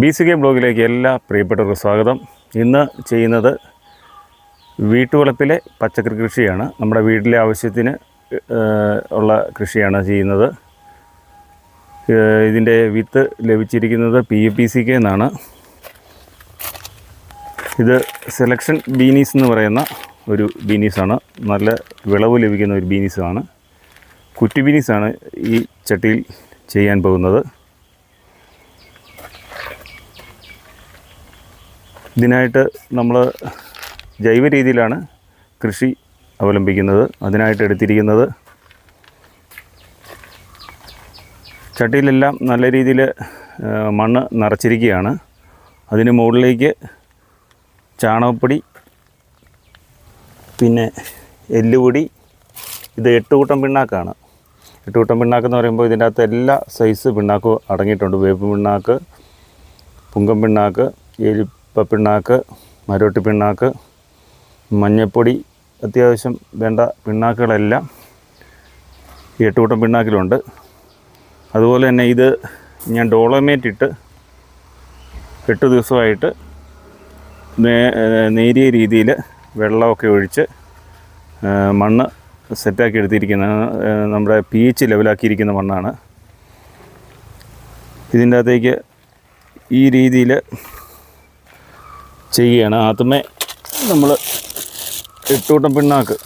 B C K ബ്ലോഗിലേക്ക് എല്ലാ പ്രിയപ്പെട്ടവർക്കും സ്വാഗതം. ഇന്ന് ചെയ്യുന്നത് വീട്ടുവളപ്പിലെ പച്ചക്കറി കൃഷിയാണ്. നമ്മുടെ വീട്ടിലെ ആവശ്യത്തിന് ഉള്ള കൃഷിയാണ് ചെയ്യുന്നത്. ഇതിന്റെ വിത്ത് ലഭിച്ചിരിക്കുന്നത് P A P C K എന്നാണ്. ഇത് സെലക്ഷൻ ബീനീസ് എന്ന് പറയുന്ന ഒരു ബീനീസാണ്. നല്ല വിളവ് ലഭിക്കുന്ന ഒരു ബീനീസാണ്. കുറ്റി ബീനീസാണ് ഈ ചട്ടിയിൽ ചെയ്യാൻ പോകുന്നത്. ഇതിനായിട്ട് നമ്മൾ ജൈവ രീതിയിലാണ് കൃഷി അവലംബിക്കുന്നത്. അതിനായിട്ട് എടുത്തിരിക്കുന്നത് ചട്ടിയിലെല്ലാം നല്ല രീതിയിൽ മണ്ണ് നിറച്ചിരിക്കുകയാണ്. അതിന് മുകളിലേക്ക് ചാണകപ്പൊടി പിന്നെ എല്ലുപൊടി ഇത് എട്ട് കൂട്ടം പിണ്ണാക്കാണ്. എട്ട് കൂട്ടം പിണ്ണാക്ക് എന്ന് പറയുമ്പോൾ ഇതിന്റെ അകത്ത് എല്ലാ സൈസ് പിണ്ണാക്കും അടങ്ങിയിട്ടുണ്ട്. വേപ്പ് പിണ്ണാക്ക് പുങ്കം പിണ്ണാക്ക് എലിപ്പ പിണ്ണാക്ക് മരോട്ടി പിണ്ണാക്ക് മഞ്ഞപ്പൊടി അത്യാവശ്യം വേണ്ട പിണ്ണാക്കുകളെല്ലാം ഈ എട്ടുകൂട്ടം പിണ്ണാക്കിലുണ്ട്. അതുപോലെ തന്നെ ഇത് ഞാൻ ഡോളമേറ്റ് ഇട്ട് എട്ട് ദിവസമായിട്ട് നേരിയ രീതിയിൽ വെള്ളമൊക്കെ ഒഴിച്ച് മണ്ണ് സെറ്റാക്കി എടുത്തിരിക്കുന്ന നമ്മുടെ പി എച്ച് ലെവലാക്കിയിരിക്കുന്ന മണ്ണാണ്. ഇതിന്റെ അകത്തേക്ക് ഈ രീതിയിൽ ചെയ്യുകയാണ് ആദ്യമേ നമ്മൾ എട്ടൂട്ടം പിണ്ണാക്ക്.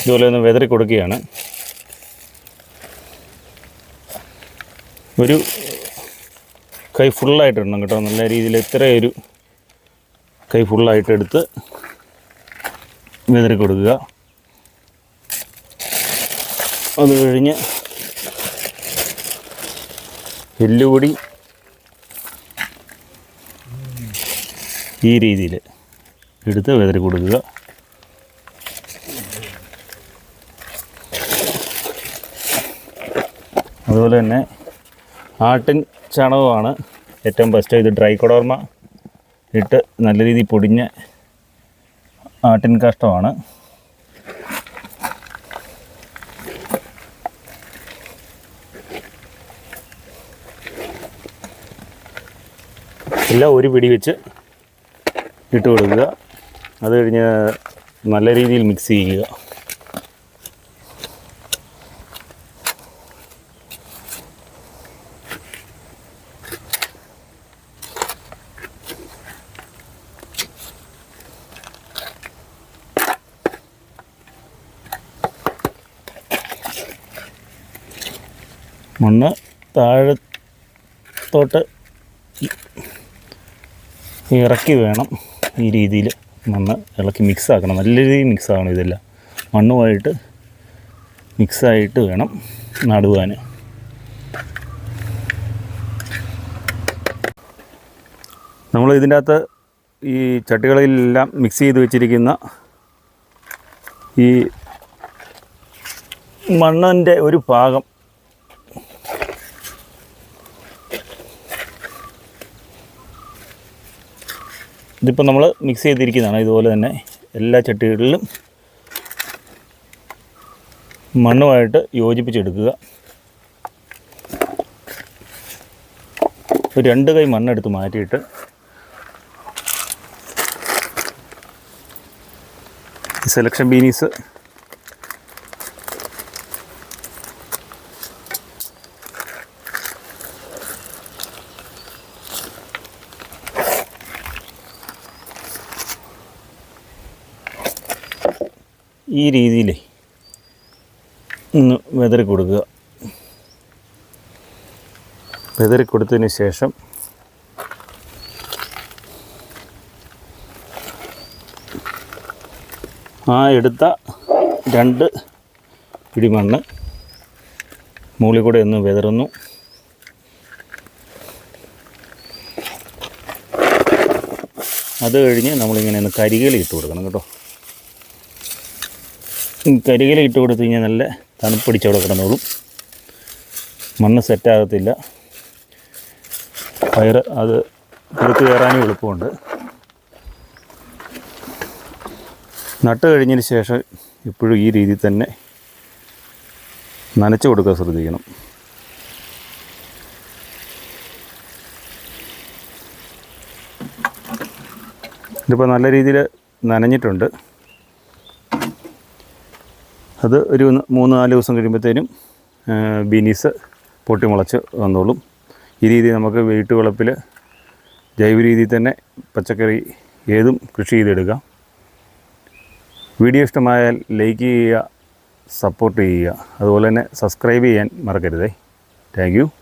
ഇതുപോലെ ഒന്ന് വെതറി കൊടുക്കുകയാണ്. ഒരു കൈ ഫുള്ളായിട്ട് കേട്ടോ. നല്ല രീതിയിൽ ഇത്രയൊരു കൈ ഫുള്ളായിട്ട് എടുത്ത് വിതറി കൊടുക്കുക. അത് കഴിഞ്ഞ് എല്ലുപൊടി ഈ രീതിയിൽ എടുത്ത് വിതറി കൊടുക്കുക. അതുപോലെ തന്നെ ആട്ടിൻ ചാണകമാണ് ഏറ്റവും ബെസ്റ്റ് ഇത് ഡ്രൈ കൊടോർമ ഇട്ട് നല്ല രീതിയിൽ പൊടിഞ്ഞ ആട്ടിൻ കാഷ്ടമാണ്. എല്ലാം ഒരു പിടി വെച്ച് ഇട്ട് കൊടുക്കുക. അത് കഴിഞ്ഞ് നല്ല രീതിയിൽ മിക്സ് ചെയ്യുക. മണ്ണ് താഴത്തോട്ട് ഇറക്കി വേണം ഈ രീതിയിൽ മണ്ണ് ഇളക്കി മിക്സ് ആക്കണം. നല്ല രീതിയിൽ മിക്സ് ആകണം ഇതെല്ലാം. മണ്ണുമായിട്ട് മിക്സായിട്ട് വേണം നടുവാൻ. നമ്മൾ ഇതിന്റെ അകത്ത് ഈ ചട്ടികളിലെല്ലാം മിക്സ് ചെയ്ത് വെച്ചിരിക്കുന്ന ഈ മണ്ണിന്റെ ഒരു ഭാഗം ഇതിപ്പോൾ നമ്മൾ മിക്സ് ചെയ്തിരിക്കുന്നതാണ്. ഇതുപോലെ തന്നെ എല്ലാ ചട്ടികളിലും മണ്ണുമായിട്ട് യോജിപ്പിച്ചെടുക്കുക. ഒരു രണ്ട് കൈ മണ്ണെടുത്ത് മാറ്റിയിട്ട് സെലക്ഷൻ ബീനീസ് ഈ രീതിയിൽ ഒന്ന് വെതറി കൊടുക്കുക. വെതറി കൊടുത്തതിന് ശേഷം ആ എടുത്ത രണ്ട് പിടിമണ്ണ് മുകളിൽ കൂടെ ഒന്ന് വെതറുന്നു. അത് കഴിഞ്ഞ് നമ്മളിങ്ങനെ ഒന്ന് കരികേല ഇട്ട് കൊടുക്കണം കേട്ടോ. കരികല ഇട്ട് കൊടുത്തു കഴിഞ്ഞാൽ നല്ല തണുപ്പടിച്ചവിടെ കിടന്നോളും. മണ്ണ് സെറ്റാകത്തില്ല പയർ അത് പുറത്ത് കയറാനും എളുപ്പമുണ്ട്. നട്ട് കഴിഞ്ഞതിന് ശേഷം ഇപ്പോഴും ഈ രീതിയിൽ തന്നെ നനച്ചു കൊടുക്കാൻ ശ്രദ്ധിക്കണം. ഇതിപ്പോൾ നല്ല രീതിയിൽ നനഞ്ഞിട്ടുണ്ട്. അത് ഒരു മൂന്ന് നാല് ദിവസം കഴിയുമ്പോഴത്തേനും ബീനീസ് പൊട്ടി മുളച്ച് വന്നോളും. ഈ രീതി നമുക്ക് വീട്ടുവളപ്പിൽ ജൈവ രീതിയിൽ തന്നെ പച്ചക്കറി ഏതും കൃഷി ചെയ്തെടുക്കാം. വീഡിയോ ഇഷ്ടമായാൽ ലൈക്ക് ചെയ്യുക സപ്പോർട്ട് ചെയ്യുക. അതുപോലെ തന്നെ സബ്സ്ക്രൈബ് ചെയ്യാൻ മറക്കരുതേ. താങ്ക്